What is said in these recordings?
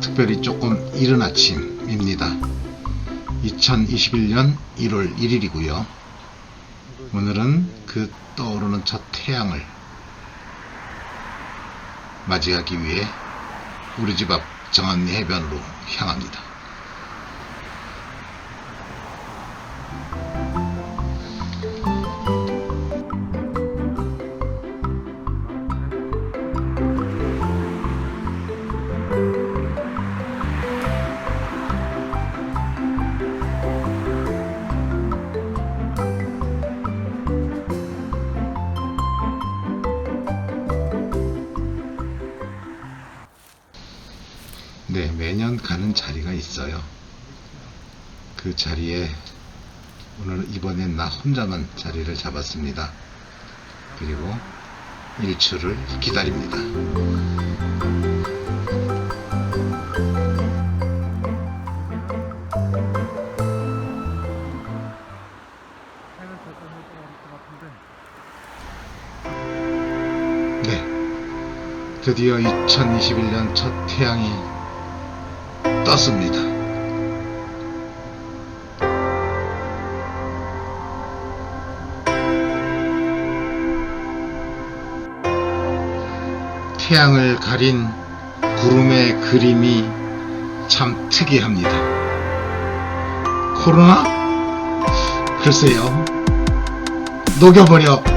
특별히 조금 이른 아침입니다. 2021년 1월 1일이고요. 오늘은 그 떠오르는 첫 태양을 맞이하기 위해 우리 집 앞 정암리 해변으로 향합니다. 가는 자리가 있어요. 그 자리에 오늘 이번엔 나 혼자만 자리를 잡았습니다. 그리고 일출을 기다립니다. 네, 드디어 2021년 첫 태양이 떴습니다. 태양을 가린 구름의 그림이 참 특이합니다. 코로나? 글쎄요. 녹여버려.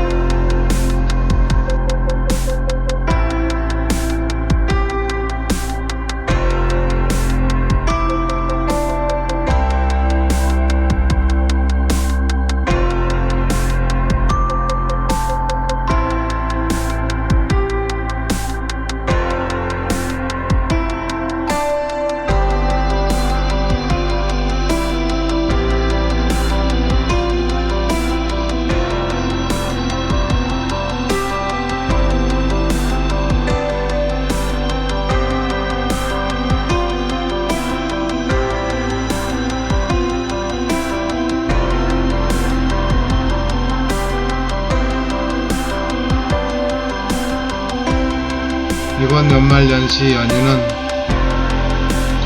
이번 연말연시 연휴는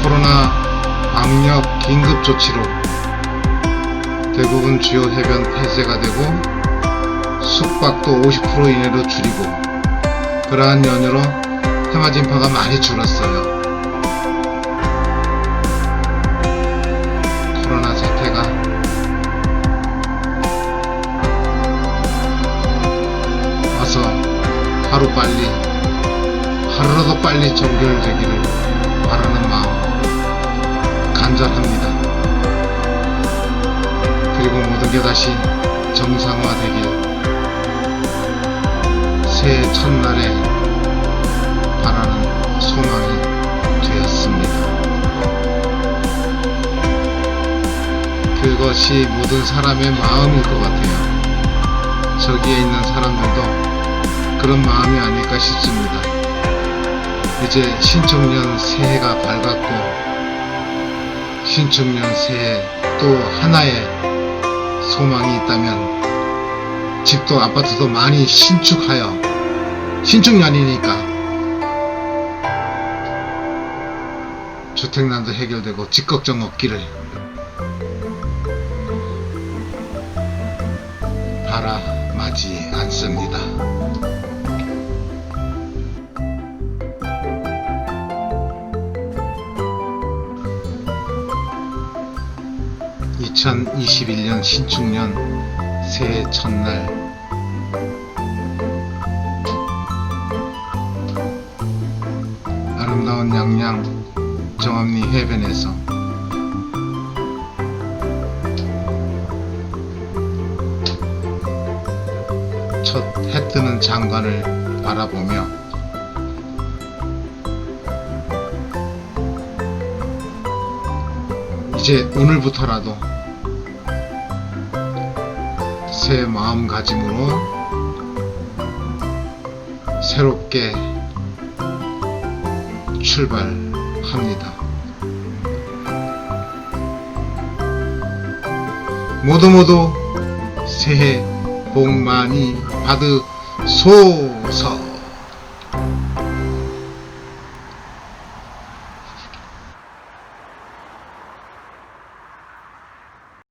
코로나 방역 긴급 조치로 대부분 주요 해변 폐쇄가 되고 숙박도 50% 이내로 줄이고 그러한 연유로 해맞 인파가 많이 줄었어요. 코로나 사태가 와서 하루 빨리 하루라도 빨리 정결되기를 바라는 마음 간절합니다. 그리고 모든 게 다시 정상화되길 새해 첫날에 바라는 소망이 되었습니다. 그것이 모든 사람의 마음일 것 같아요. 저기에 있는 사람들도 그런 마음이 아닐까 싶습니다. 이제 신축년 새해가 밝았고 신축년 새해 또 하나의 소망이 있다면 집도 아파트도 많이 신축하여 신축년이니까 주택난도 해결되고 집 걱정 없기를 바라마지 않습니다. 2021년 신축년 새해 첫날. 아름다운 양양 정암리 해변에서 첫 해 뜨는 장관을 바라보며 이제 오늘부터라도 새 마음가짐으로 새롭게 출발합니다. 모두 모두 새해 복 많이 받으소서.